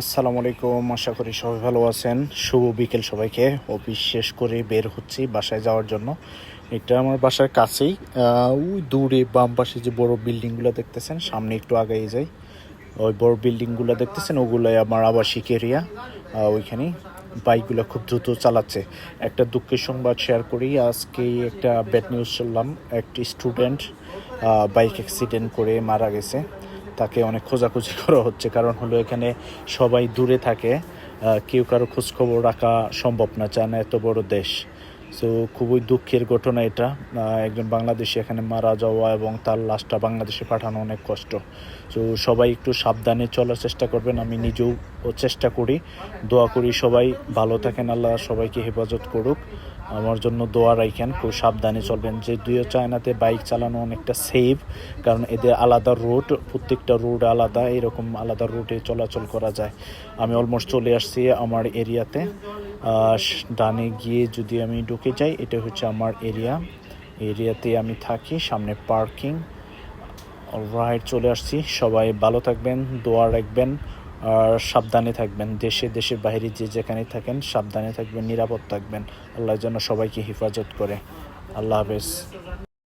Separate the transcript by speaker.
Speaker 1: আসসালামু আলাইকুম, আশা করি সবাই ভালো আছেন। শুভ বিকেল সবাইকে। অফিস শেষ করে বের হচ্ছি বাসায় যাওয়ার জন্য। এটা আমার বাসার কাছেই। ওই দূরে বাম পাশে যে বড় বিল্ডিংগুলো দেখতেছেন, সামনে একটু আগাই যাই। ওই বড় বিল্ডিংগুলো দেখতেছেন, ওগুলোই আমার আবাসিক এরিয়া। ওইখানে বাইকগুলো খুব দ্রুত চালাচ্ছে। একটা দুঃখের সংবাদ শেয়ার করি আজকে একটা ব্যাড নিউজ শুনলাম। একটি স্টুডেন্ট বাইক অ্যাক্সিডেন্ট করে মারা গেছে। তাকে অনেক খোঁজাখুঁজি করা হচ্ছে। কারণ হলো এখানে সবাই দূরে থাকে। কেউ কারও খোঁজখবর রাখা সম্ভব না। চায় না এত বড় দেশ। সো খুবই দুঃখের ঘটনা এটা। একজন বাংলাদেশি এখানে মারা যাওয়া এবং তার লাশটা বাংলাদেশে পাঠানো অনেক কষ্ট। সো সবাই একটু সাবধানে চলার চেষ্টা করবেন, আমি নিজেও চেষ্টা করি। দোয়া করি সবাই, ভালো থাকেন, আল্লাহ সবাইকে হেফাজত করুক। আমার জন্য দোয়া রাখেন, খুব সাবধানে চলবেন। যে দুই চায়নাতে বাইক চালানো অনেকটা সেফ কারণ এদের আলাদা রুট প্রত্যেকটা রুট আলাদা, এরকম আলাদা রুটে চলাচল করা যায়। আমি অলমোস্ট চলে আসছি আমার এরিয়াতে ডানে গিয়ে যদি আমি ঢুকে যাই, এটা হচ্ছে আমার এরিয়া এরিয়াতে আমি থাকি, সামনে পার্কিং রাইট চলে আসছি। সবাই ভালো থাকবেন, দোয়া রাখবেন, আর সাবধানে থাকবেন। দেশে, দেশের বাইরে যে যেখানে থাকেন, সাবধানে থাকবেন, নিরাপদ থাকবেন। আল্লাহ যেন সবাইকে হেফাজত করে। আল্লাহ হাফেজ।